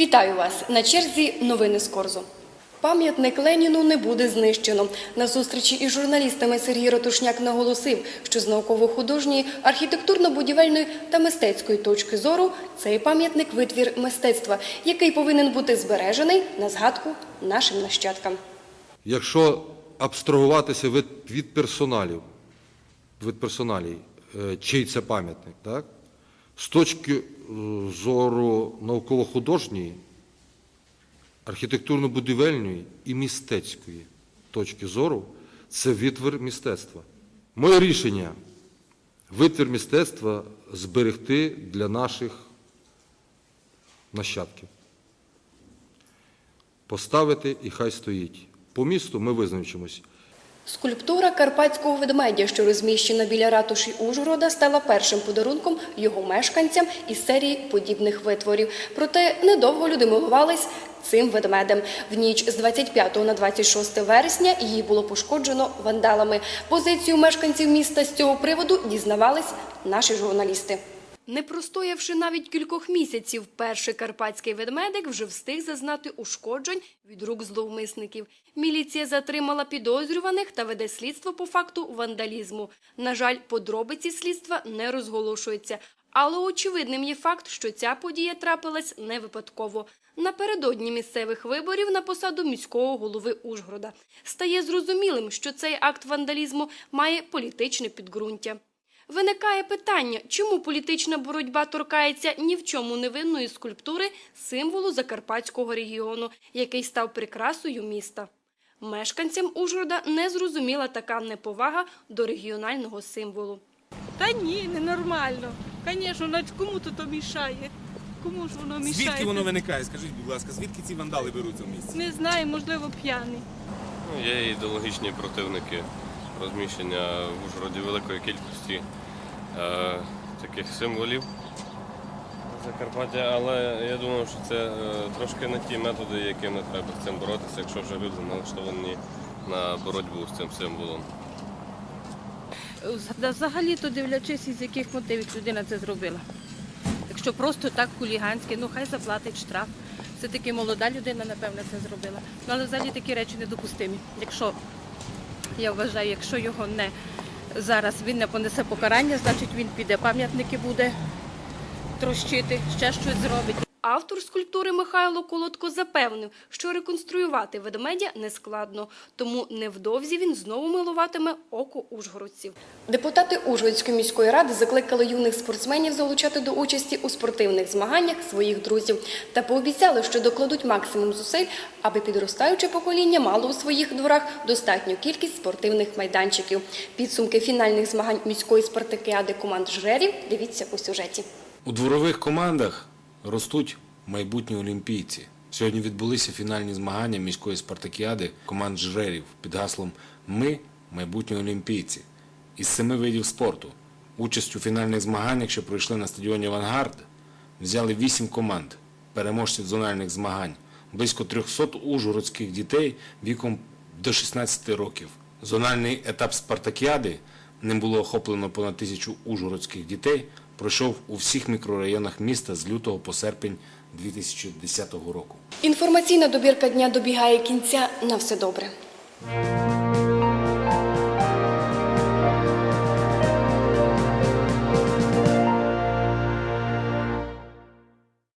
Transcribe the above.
Вітаю вас на черзі новини з Корзу. Пам'ятник Леніну не буде знищено. На зустрічі із журналістами Сергій Ратушняк наголосив, що з науково-художньої, архітектурно-будівельної та мистецької точки зору цей пам'ятник витвір мистецтва, який повинен бути збережений на згадку нашим нащадкам. Якщо абстрагуватися від, персоналів, від персоналій, е, чий це пам'ятник, так? З точки е, зору науково-художньої, архітектурно-будівельної і мистецької точки зору, це витвір мистецтва. Моє рішення витвір мистецтва зберегти для наших нащадків поставити і хай стоїть. По місту ми визначимось. Скульптура карпатського ведмедя, що розміщена біля ратуші Ужгорода, стала першим подарунком його мешканцям із серії подібних витворів. Проте недовго люди милувались цим ведмедем. В ніч з 25 на 26 вересня її було пошкоджено вандалами. Позицію мешканців міста з цього приводу дізнавались наші журналісти. Не простоявши навіть кількох місяців, перший карпатський ведмедик вже встиг зазнати ушкоджень від рук зловмисників. Міліція затримала підозрюваних та веде слідство по факту вандалізму. На жаль, подробиці слідства не розголошуються. Але очевидним є факт, що ця подія трапилась не випадково. Напередодні місцевих виборів на посаду міського голови Ужгорода стає зрозумілим, що цей акт вандалізму має політичне підґрунтя. Виникає питання, чому політична боротьба торкається ні в чому невинної скульптури символу Закарпатського регіону, який став прикрасою міста. Мешканцям Ужгорода не зрозуміла така неповага до регіонального символу. Та ні, ненормально. Звісно, навіть кому то то мішає. Кому ж воно мішає? Звідки воно виникає? Скажіть, будь ласка, звідки ці вандали беруться в місті? Не знаю, можливо, п'яний. Ну, Є ідеологічні противники розміщення в Ужгороді великої кількості е, таких символів Закарпаття, але я думаю, що це е, трошки не ті методи, якими треба з цим боротися, якщо вже люди налаштовані на боротьбу з цим символом. Взагалі, то дивлячись, із яких мотивів людина це зробила. Якщо просто так хуліганське, ну хай заплатить штраф. Все-таки молода людина, напевно, це зробила. Ну, але взагалі такі речі недопустимі. Якщо я вважаю, якщо його не зараз він не понесе покарання, значить він піде, пам'ятники буде трощити, ще щось зробить. Автор скульптури Михайло Колодко запевнив, що реконструювати ведмедя нескладно, тому невдовзі він знову милуватиме око ужгородців. Депутати Ужгородської міської ради закликали юних спортсменів залучати до участі у спортивних змаганнях своїх друзів та пообіцяли, що докладуть максимум зусиль, аби підростаюче покоління мало у своїх дворах достатню кількість спортивних майданчиків. Підсумки фінальних змагань міської спартакіади команд жрерів дивіться у сюжеті. У дворових командах ростуть майбутні олімпійці. Сьогодні відбулися фінальні змагання міської спартакіади команд жрерів під гаслом Ми майбутні олімпійці із семи видів спорту. Участь у фінальних змаганнях, що пройшли на стадіоні Авангард, взяли вісім команд, переможців зональних змагань, близько 300 ужгородських дітей віком до 16 років. Зональний етап спартакіади ним було охоплено понад тисячу ужгородських дітей, пройшов у всіх мікрорайонах міста з лютого по серпень 2010 року. Інформаційна добірка дня добігає кінця. На все добре.